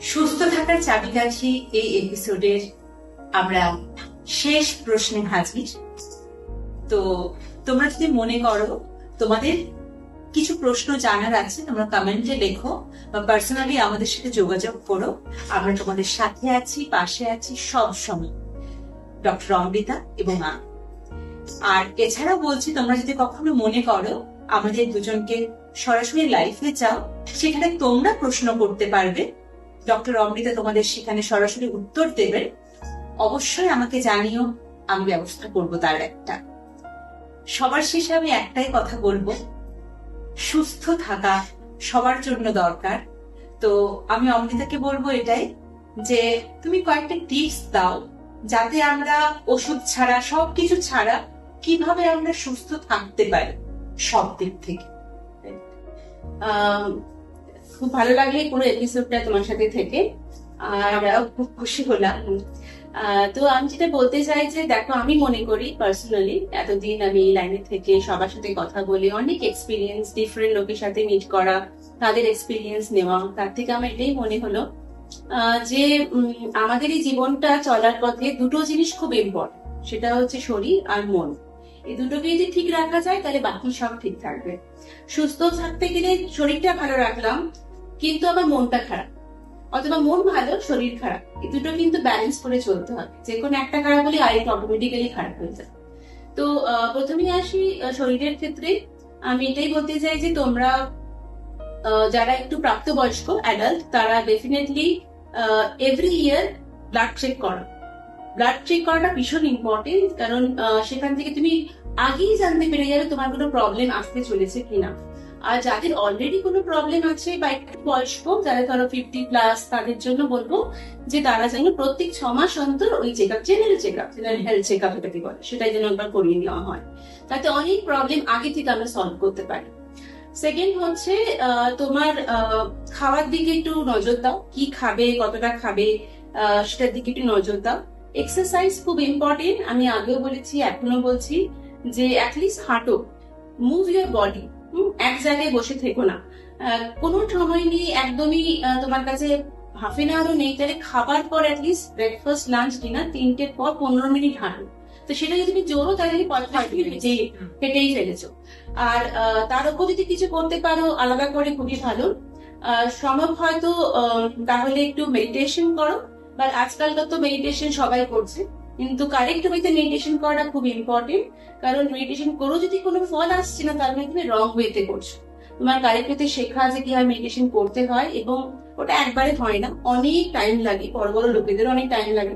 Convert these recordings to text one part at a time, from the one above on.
সুস্থ থাকার চাবিকাঠি এই এপিসোডের আমরা শেষ প্রশ্নে হাজির। তো তোমরা যদি মনে করো, তোমাদের কিছু প্রশ্ন জানার আছে, তোমরা কমেন্টে লেখো বা পার্সোনালি আমাদের সাথে যোগাযোগ করো। আমরা তোমাদের সাথে আছি, পাশে আছি, সব সময়। ডক্টর অমৃতা এবং আমি আর এছাড়াও বলছি, তোমরা যদি কখনো মনে করো আমাদের দুজনকে সরাসরি লাইফে চাও সেখানে তোমরা প্রশ্ন করতে পারবে, ডক্টর অমৃতা তোমাদের সেখানে সরাসরি উত্তর দেবে। অবশ্যই আমাকে জানিও, আমি ব্যবস্থা করব তার একটা। সবার শেষে আমি একটাই কথা বলব, সুস্থ থাকা সবার জন্য দরকার। তো আমি অমৃতাকে বলব এটাই যে, তুমি কয়েকটা টিপস দাও যাতে আমরা ওষুধ ছাড়া, সবকিছু ছাড়া কীভাবে আমরা সুস্থ থাকতে পারি? সব দিক থেকে খুব ভালো লাগলে পুরো এপিসোডটা তোমার সাথে থেকে, আর খুব খুশি হলাম। তো আমি যেটা বলতে চাই যে, দেখো, আমি মনে করি পার্সোনালি এতদিন আমি এই লাইনে থেকে সবার সাথে কথা বলি, অনেক এক্সপিরিয়েন্স ডিফারেন্ট লোকের সাথে মিট করা, তাদের এক্সপিরিয়েন্স নেওয়া, তার থেকে আমার এটাই মনে হলো যে আমাদের এই জীবনটা চলার পথে দুটো জিনিস খুব ইম্পর্টেন্ট সেটা হচ্ছে শরীর আর মন। এই দুটোকে যদি ঠিক রাখা যায় তাহলে বাকি সব ঠিক থাকবে। সুস্থ থাকতে গেলে শরীরটা ভালো রাখলাম কিন্তু আমার মনটা খারাপ। অথবা মন ভালো শরীর খারাপ এই দুটো কিন্তু ব্যালেন্স করে চলতে হবে। যে কোনো একটা খারাপ হলে আরেকটা অটোমেটিক্যালি খারাপ হয়ে যায়। তো আহ, প্রথমে আসি শরীরের ক্ষেত্রে। আমি এটাই বলতে চাই যে তোমরা যারা একটু প্রাপ্তবয়স্ক অ্যাডাল্ট তারা definitely every year blood check করা। ব্লাড চেক করাটা ভীষণ ইম্পর্টেন্ট কারণ সেখান থেকে তুমি আগেই জানতে পেরে যাবে তোমার কোনো প্রবলেম আসতে চলেছে কিনা। আর যাদের অলরেডি কোনো প্রবলেম আছে বা একটু বয়স্ক, যারা ধরো ফিফটি প্লাস তাদের জন্য বলব যে তারা যেন প্রত্যেক ছ মাস অন্তর ওই check up general check up general health check up এটাকে বলে, সেটাই যেন একবার করিয়ে নেওয়া হয়। তাতে অনেক প্রবলেম আগে থেকে আমরা সলভ করতে পারি। সেকেন্ড হচ্ছে তোমার খাওয়ার দিকে একটু নজর দাও। কি খাবে, কতটা খাবে সেটার দিকে একটু নজর দাও। এক্সারসাইজ খুব ইম্পর্টেন্ট আমি আগেও বলেছি এখনও বলছি যে অ্যাটলিস্ট হাঁটো। মুভ ইউর বডি এক জায়গায় বসে থেকো না। কোনো সময় নেই, একদমই তোমার কাছে হাফ এন আওয়ারও নেই, তাহলে খাবার পর অ্যাটলিস্ট ব্রেকফাস্ট লাঞ্চ ডিনার তিনটের পর পনেরো মিনিট হাঁটো। তো সেটা যদি তুমি জোরো তাহলে তুমি পঁয়তাল্লিশ মিনিট হেঁটেই ফেলেছো। আর তার উপর যদি কিছু করতে পারো আলাদা করে খুবই ভালো। সম্ভব হয়তো তাহলে একটু মেডিটেশন করো। বা আজকালকার তো মেডিটেশন সবাই করছে। কিন্তু কারেক্ট ওয়েতে মেডিটেশন করাটা খুব ইম্পর্টেন্ট কারণ মেডিটেশন করো যদি কোনো ফল আসছে না তার মানে তুমি রং ওয়েতে করছ। তোমার কারেক্ট ওয়েতে শেখা যে কীভাবে মেডিটেশন করতে হয়। এবং ওটা একবারে হয় না। অনেক টাইম লাগে। বড় বড় লোকেদের অনেক টাইম লাগে।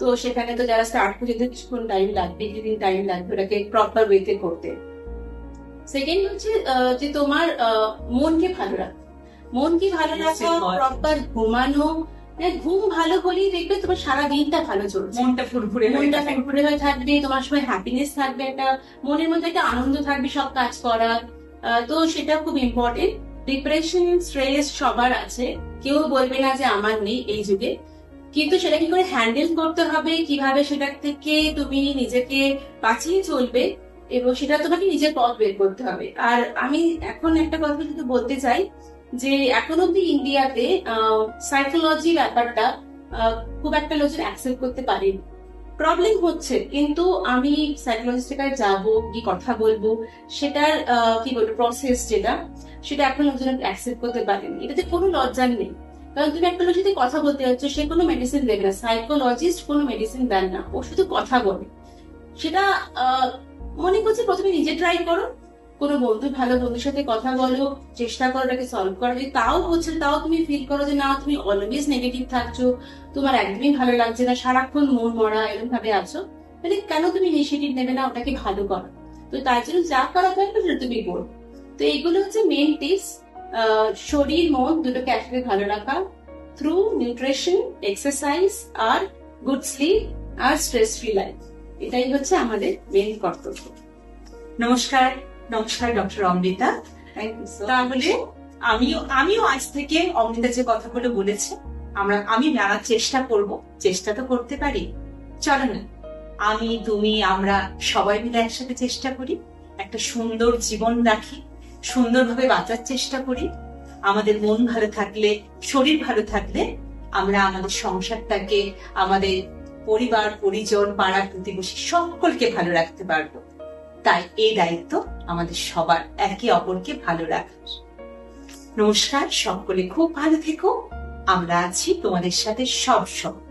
তো সেখানে তো যারা স্টার্ট করছে কিছুক্ষণ টাইম লাগবে কিছুদিন টাইম লাগবে ওটাকে প্রপার ওয়েতে করতে। সেকেন্ড হচ্ছে যে তোমার মনকে ভালো রাখা। মনকে ভালো রাখা. প্রপার ঘুমানো। হ্যাঁ, ঘুম ভালো হলেই দেখবে তোমার সারা দিনটা ভালো চলছে। মনটা ফুরফুরে মনটা ফুরফুরে হয়ে থাকবে তোমার সময় হ্যাপিনেস থাকবে একটা। মনের মধ্যে একটা আনন্দ থাকবে সব কাজ করার আহ, তো সেটা খুব ইম্পর্টেন্ট ডিপ্রেশন স্ট্রেস সবার আছে। কেউ বলবে না যে আমার নেই এই যুগে। কিন্তু সেটা কি করে হ্যান্ডেল করতে হবে? কীভাবে সেটা থেকে তুমি নিজেকে বাঁচিয়ে চলবে? এবং সেটা তোমাকে নিজের পথ বের করতে হবে। আর আমি এখন একটা কথা কিন্তু বলতে চাই, যে এখন অব্দি ইন্ডিয়াতে সাইকোলজি ব্যাপারটা খুব একটা লোকজন অ্যাকসেপ্ট করতে পারেনি। প্রবলেম হচ্ছে, কিন্তু আমি সাইকোলজিস্টের কাছে যাব, কি কথা বলব, সেটার কি বলব প্রসেস যেটা, সেটা এখন লোকজন অ্যাকসেপ্ট করতে পারেনি। এটাতে কোনো লজ্জার নেই। কারণ তুমি একটা লোকের সাথে কথা বলতে যাচ্ছ, সে কোনো মেডিসিন দেবে না সাইকোলজিস্ট কোনো মেডিসিন দেন না, ও শুধু কথা বলে। সেটা মনে করছি প্রথমে নিজে ট্রাই করো, কোনো বন্ধু, ভালো বন্ধুর সাথে কথা বলো, চেষ্টা করো ওটাকে সলভ করার। যদি তাও হচ্ছে তাও তুমি ফিল করো যে না, তুমি অলওয়েজ নেগেটিভ থাকছো, তোমার একদমই ভালো লাগছে না, সারাক্ষণ মন মরা, এরকম ভাবে আছো মানে কেন তুমি ইনিশিয়েটিভ নেবে না, ওটাকে ভালো করো? তো তার জন্য যা করা সেটা তুমি করো। তো এইগুলো হচ্ছে মেন টিপস শরীর মন দুটোকে একসাথে ভালো রাখা থ্রু নিউট্রিশন এক্সারসাইজ আর গুড স্লিপ আর স্ট্রেস ফ্রি লাইফ এটাই হচ্ছে আমাদের মেন কর্তব্য। নমস্কার নমস্কার ডক্টর অমৃতা। তাহলে আমিও আমিও আজ থেকে অমৃতা যে কথাগুলো বলেছে আমরা আমি মানার চেষ্টা করব চেষ্টা তো করতে পারি। চলো না আমি তুমি আমরা সবাই মিলে একসাথে চেষ্টা করি একটা সুন্দর জীবন রাখি। সুন্দরভাবে বাঁচার চেষ্টা করি। আমাদের মন ভালো থাকলে, শরীর ভালো থাকলে আমরা আমাদের সংসারটাকে, আমাদের পরিবার, পরিজন পাড়া প্রতিবেশী সকলকে ভালো রাখতে পারব। তাই এই দায়িত্ব আমাদের সবার, একে অপরকে ভালো রাখার। নমস্কার, সকলে খুব ভালো থেকো। আমরা আছি তোমাদের সাথে সব সময়।